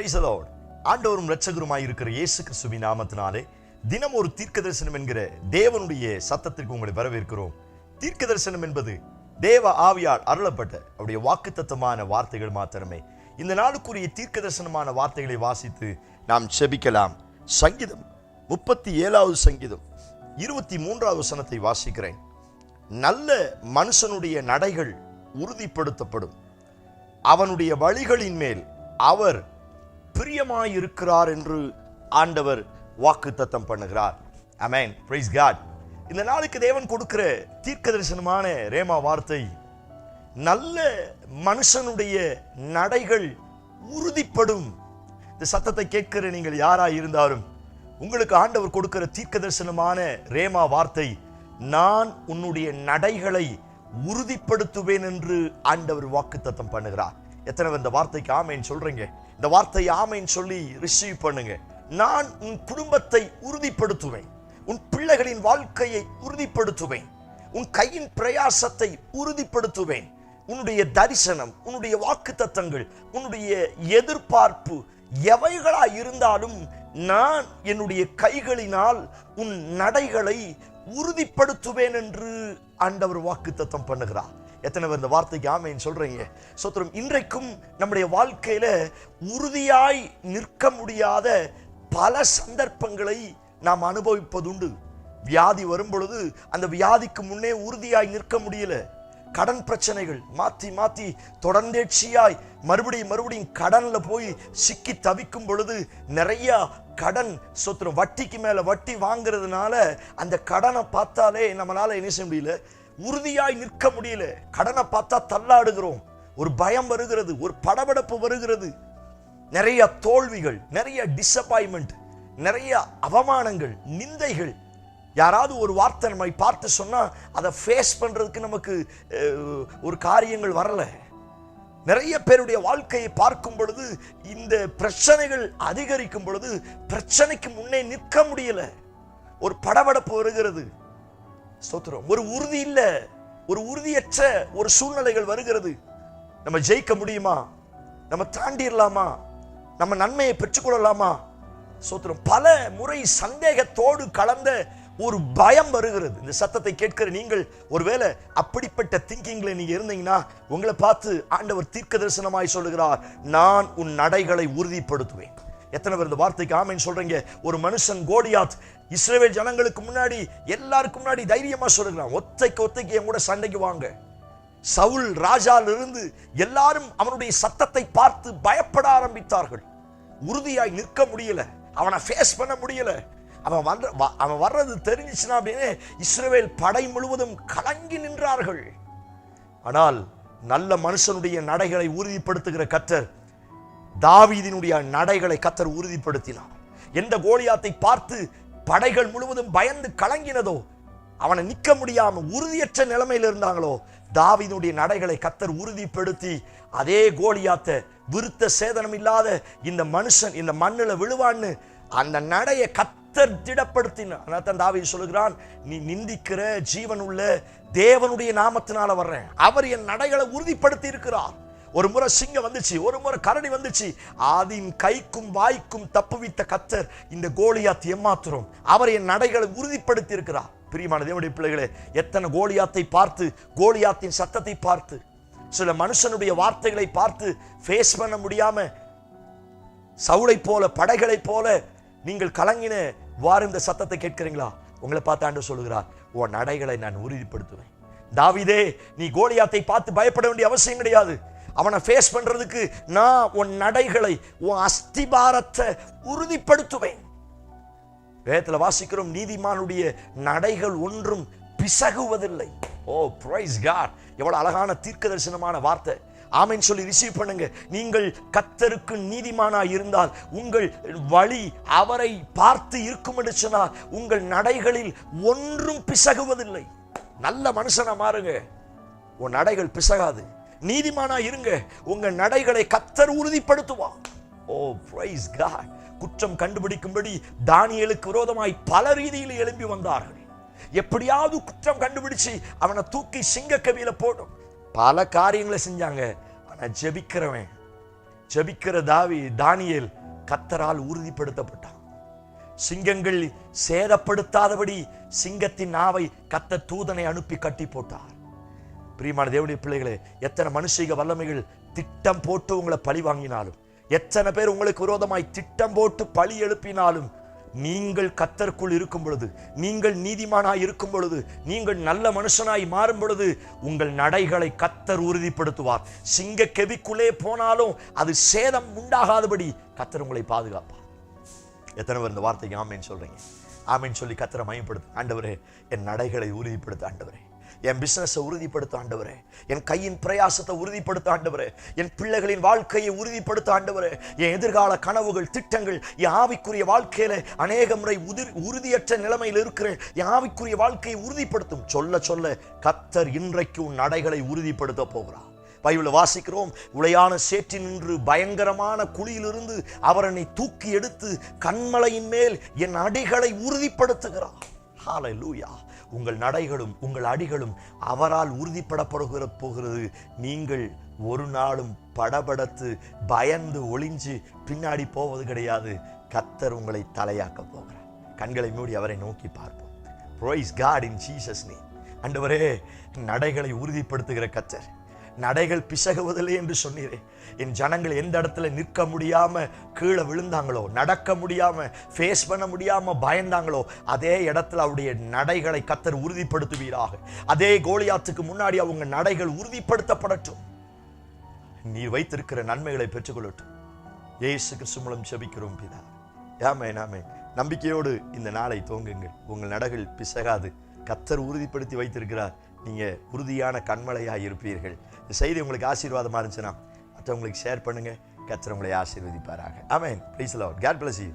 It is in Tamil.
Praise ஆண்டவரும் ரட்சகருமாய் இருக்கிற இயேசு கிறிஸ்துவின் நாமத்தினாலே தினம் ஒரு தீர்க்க தரிசனம் என்கிற தேவனுடைய சத்தத்திற்கு உங்களை வரவேற்கிறோம். தீர்க்க தரிசனம் என்பது தேவ ஆவியால் அருளப்பட்ட அவருடைய வாக்குத்தத்தமான வார்த்தைகள் மாத்திரமே. இந்த நாளுக்குரிய தீர்க்க தரிசனமான வார்த்தைகளை வாசித்து நாம் செபிக்கலாம். சங்கீதம் முப்பத்தி ஏழாவது சங்கீதம் இருபத்தி மூன்றாவது வசனத்தை வாசிக்கிறேன். நல்ல மனுஷனுடைய நடைகள் உறுதிப்படுத்தப்படும். அவனுடைய வழிகளின் மேல் அவர் பிரியமாயிருக்கிறார் என்று ஆண்டவர் வாக்கு தத்தம் பண்ணுகிறார். அமேன் பிரைஸ் காட் இந்த நாளுக்கு தேவன் கொடுக்கிற தீர்க்க தரிசனமான ரேமா வார்த்தை நல்ல மனுஷனுடைய நடைகள் உறுதிப்படும். இந்த சத்தத்தை கேட்கிற நீங்கள் யாராக இருந்தாலும் உங்களுக்கு ஆண்டவர் கொடுக்கிற தீர்க்க தரிசனமான ரேமா வார்த்தை நான் உன்னுடைய நடைகளை உறுதிப்படுத்துவேன் என்று ஆண்டவர் வாக்குத்தத்தம் பண்ணுகிறார். எத்தனை இந்த வார்த்தைக்கு ஆமைன்னு சொல்றீங்க? இந்த வார்த்தை ஆமைன்னு சொல்லி ரிசீவ் பண்ணுங்க. நான் உன் குடும்பத்தை உறுதிப்படுத்துவேன். உன் பிள்ளைகளின் வாழ்க்கையை உறுதிப்படுத்துவேன். உன் கையின் பிரயாசத்தை உறுதிப்படுத்துவேன். உன்னுடைய தரிசனம் உன்னுடைய வாக்குத்தத்தங்கள் உன்னுடைய எதிர்பார்ப்பு எவைகளா இருந்தாலும் நான் என்னுடைய கைகளினால் உன் நடைகளை உறுதிப்படுத்துவேன் என்று ஆண்டவர் வாக்குத்தத்தம் பண்ணுகிறார். எத்தனை பேர் இந்த வார்த்தைக்கு ஆமைன்னு சொல்றீங்க? சோத்திரம் இன்றைக்கும் நம்முடைய வாழ்க்கையில உறுதியாய் நிற்க முடியாத பல சந்தர்ப்பங்களை நாம் அனுபவிப்பதுண்டு. வியாதி வரும் பொழுது அந்த வியாதிக்கு முன்னே உறுதியாய் நிற்க முடியல. கடன் பிரச்சனைகள் மாத்தி மாத்தி தொடர்ந்தேட்சியாய் மறுபடியும் மறுபடியும் கடன்ல போய் சிக்கி தவிக்கும் பொழுது நிறையா கடன் சொத்துரும் வட்டிக்கு மேல வட்டி வாங்குறதுனால அந்த கடனை பார்த்தாலே நம்மளால என்ன செய்ய முடியல? உறுதியாய் நிற்க முடியல. கடனை பார்த்தா தள்ளாடுகிறோம். ஒரு பயம் வருகிறது ஒரு படபடப்பு வருகிறது. நிறைய தோல்விகள் நிறைய டிசப்பாயின்மெண்ட் நிறைய அவமானங்கள் நிந்தைகள். யாராவது ஒரு வார்த்தை நம்மை பார்த்து சொன்னா அதை ஃபேஸ் பண்றதுக்கு நமக்கு ஒரு காரியங்கள் வரல. நிறைய பேருடைய வாழ்க்கையை பார்க்கும் பொழுது இந்த பிரச்சனைகள் அதிகரிக்கும் பொழுது பிரச்சனைக்கு முன்னே நிற்க முடியல. ஒரு படபடப்பு வருகிறது. ஸ்தோத்திரம். ஒரு உறுதி இல்லை. ஒரு உறுதியற்ற ஒரு சூழ்நிலைகள் வருகிறது. நம்ம ஜெயிக்க முடியுமா? நம்ம தாண்டிடலாமா நம்ம நன்மையை பெற்றுக்கொள்ளலாமா? சோத்திரம் பல முறை சந்தேகத்தோடு கலந்த ஒரு பயம் வருகிறது. இந்த சத்தத்தை கேட்கிற நீங்கள் ஒருவேளை அப்படிப்பட்ட திங்கிங்ல நீங்க இருந்தீங்கன்னா உங்களை பார்த்து ஆண்டவர் தீர்க்க தரிசனமாய் சொல்லுகிறார் நான் உன் நடைகளை உறுதிப்படுத்துவேன். எத்தனை பேர் இந்த வார்த்தைக்கு ஆமைன்னு சொல்றீங்க? ஒரு மனுஷன் கோடியாத் இஸ்ரேல் ஜனங்களுக்கு முன்னாடி எல்லாருக்கும் முன்னாடி தைரியமா சொல்லுகிறான். ஒத்தைக்கு ஒத்தைக்கு என் கூட சண்டைக்கு வாங்க. சவுல் ராஜாலிருந்து எல்லாரும் அவனுடைய சத்தத்தை பார்த்து பயப்பட ஆரம்பித்தார்கள். உறுதியாய் நிற்க முடியல. அவனை ஃபேஸ் பண்ண முடியல. அவன் வந்த அவன் வர்றது தெரிஞ்சிச்சுன்னா அப்படின்னு இஸ்ரவேல் படை முழுவதும் கலங்கி நின்றார்கள். ஆனால் நல்ல மனுஷனுடைய நடைகளை உறுதிப்படுத்துகிற கத்தர் தாவீதினுடைய நடைகளை கத்தர் உறுதிப்படுத்தினார். எந்த கோலியாத்தை பார்த்து படைகள் முழுவதும் பயந்து கலங்கினதோ அவனை நிக்க முடியாம உறுதியற்ற நிலைமையில் இருந்தாங்களோ தாவீதுடைய நடைகளை கத்தர் உறுதிப்படுத்தி அதே கோலியாத்த விருத்த சேதனம் இல்லாத இந்த மனுஷன் இந்த மண்ணுல விழுவான்னு அந்த நடையை கத்தர் திடப்படுத்தினார் அதனால தான் தாவீது சொல்லுகிறான் நீ நிந்திக்கிற ஜீவன் உள்ள தேவனுடைய நாமத்தினால வர்றேன். அவர் என் நடைகளை உறுதிப்படுத்தி இருக்கிறார். ஒரு முறை சிங்கம் வந்துச்சு ஒரு முறை கரடி வந்துச்சு. ஆதியின் கைக்கும் வாய்க்கும் தப்புவித்த கத்தர் இந்த கோலியாத் ஏமாத்துறோம். அவர் என் நடைகளை உறுதிப்படுத்தி இருக்கிறார் பிரியமான தேவனுடைய பிள்ளைகளே எத்தனை கோலியாத்தை பார்த்து கோலியாத்தின் சத்தத்தை பார்த்து சில மனுஷனுடைய வார்த்தைகளை பார்த்து ஃபேஸ் பண்ண முடியாம சவுளை போல படைகளை போல நீங்கள் கலங்கின வாரு இந்த சத்தத்தை கேட்கிறீங்களா? உங்களை பார்த்து ஆண்டு சொல்லுகிறார் உன் நடைகளை நான் உறுதிப்படுத்துவேன். தாவிதே நீ கோலியாத்தை பார்த்து பயப்பட வேண்டிய அவசியம் கிடையாது. அவனை ஃபேஸ் பண்றதுக்கு நான் உன் நடைகளை உன் அஸ்திபாரத்தை உறுதிப்படுத்துவேன். வேதத்தில் வாசிக்கிறோம் நீதிமானுடைய நடைகள் ஒன்றும் பிசகுவதில்லை. ஓ பிரைஸ் காட் எவ்வளவு அழகான தீர்க்க தரிசனமான வார்த்தை. ஆமைன்னு சொல்லி ரிசீவ் பண்ணுங்க. நீங்கள் கத்தருக்கு நீதிமானா இருந்தால் உங்கள் வழி அவரை பார்த்து இருக்கும் என்று சொன்னால் உங்கள் நடைகளில் ஒன்றும் பிசகுவதில்லை. நல்ல மனுஷனா மாறுங்க. உன் நடைகள் பிசகாது. நீதிமானா இருங்க. உங்க நடைகளை கத்தர் உறுதிப்படுத்துவா ஓ பிரைஸ் காட் குற்றம் கண்டுபிடிக்கும்படி தானியேலுக்கு விரோதமாய் பல ரீதியில் எழும்பி வந்தார்கள். எப்படியாவது குற்றம் கண்டுபிடிச்சு அவனை தூக்கி சிங்கக்கவியில போடும். பல காரியங்களை செஞ்சாங்க. ஆனா ஜெபிக்கிறவன் ஜெபிக்கிற தாவி தானியேல் கத்தரால் உறுதிப்படுத்தப்பட்டான். சிங்கங்கள் சேதப்படுத்தாதபடி சிங்கத்தின் நாவை கத்த தூதனை அனுப்பி கட்டி போட்டார். பிரியமான தேவனுடைய பிள்ளைகளே எத்தனை மனுஷீக வல்லமைகள் திட்டம் போட்டு உங்களை பழி வாங்கினாலும் எத்தனை பேர் உங்களுக்கு விரோதமாய் திட்டம் போட்டு பழி எழுப்பினாலும் நீங்கள் கத்தருக்குள் இருக்கும் பொழுது நீங்கள் நீதிமானாய் இருக்கும் பொழுது நீங்கள் நல்ல மனுஷனாய் மாறும் பொழுது உங்கள் நடைகளை கத்தர் உறுதிப்படுத்துவார். சிங்க கெவிக்குள்ளே போனாலும் அது சேதம் உண்டாகாதபடி கத்தர் உங்களை பாதுகாப்பார். எத்தனை பேர் இந்த வார்த்தைக்கு ஆமேன்னு சொல்றீங்க? ஆமேன்னு சொல்லி கத்தரை மயப்படுத்து. ஆண்டவரே என் நடைகளை உறுதிப்படுத்த ஆண்டவரே. என் பிசினஸை உறுதிப்படுத்த ஆண்டவரே. என் கையின் பிரயாசத்தை உறுதிப்படுத்த ஆண்டவரே. என் பிள்ளைகளின் வாழ்க்கையை உறுதிப்படுத்த ஆண்டவரே. என் எதிர்கால கனவுகள் திட்டங்கள் என் ஆவிக்குரிய வாழ்க்கையில அநேக முறை உதிர் உறுதியற்ற நிலைமையில் இருக்கிற என் ஆவிக்குரிய வாழ்க்கையை உறுதிப்படுத்தும். சொல்ல சொல்ல கத்தர் இன்றைக்கும் உன் நடைகளை உறுதிப்படுத்த போகிறார். பைபிளை வாசிக்கிறோம் உளையான சேற்றில் நின்று பயங்கரமான குழியிலிருந்து அவர் என்னை தூக்கி எடுத்து கண்மலையின் மேல் என் அடிகளை உறுதிப்படுத்துகிறார். லூயா உங்கள் நடைகளும் உங்கள் அடிகளும் அவரால் உறுதிப்படப்படுகிற போகிறது. நீங்கள் ஒரு நாளும் படபடத்து பயந்து ஒளிஞ்சு பின்னாடி போவது கிடையாது. கத்தர் உங்களை தலையாக்க போகிறார். கண்களை மூடி அவரை நோக்கி பார்ப்போம். Praise God in Jesus name அண்டவரே நடைகளை உறுதிப்படுத்துகிற கத்தர். நடைகள் பிசகுவதில்லை என்று சொன்னீரே. என் ஜனங்கள் எந்த இடத்துல நிற்க முடியாம கீழே விழுந்தாங்களோ நடக்க முடியாம ஃபேஸ் பண்ண முடியாம பயந்தாங்களோ அதே இடத்துல அவருடைய நடைகளை கத்தர் உறுதிப்படுத்துவீராக. அதே கோலியாத்துக்கு முன்னாடி அவங்க நடைகள் உறுதிப்படுத்தப்படட்டும். நீர் வைத்திருக்கிற நன்மைகளை பெற்றுக்கொள்ளட்டும். ஏசு கிறிஸ்து மூலம் செபிக்கிறோம் பிதா. ஏமே நாமே நம்பிக்கையோடு இந்த நாளை துவங்குங்கள். உங்கள் நடைகள் பிசகாது. கத்தர் உறுதிப்படுத்தி வைத்திருக்கிறார். நீங்கள் உறுதியான கண்மலையாக இருப்பீர்கள். இந்த செய்தி உங்களுக்கு ஆசீர்வாதமாக இருந்துச்சுன்னா மற்றவங்களுக்கு ஷேர் பண்ணுங்க. கத்தர் உங்களை ஆசீர்வதிப்பாராக. ஆமேன் praise Lord God bless you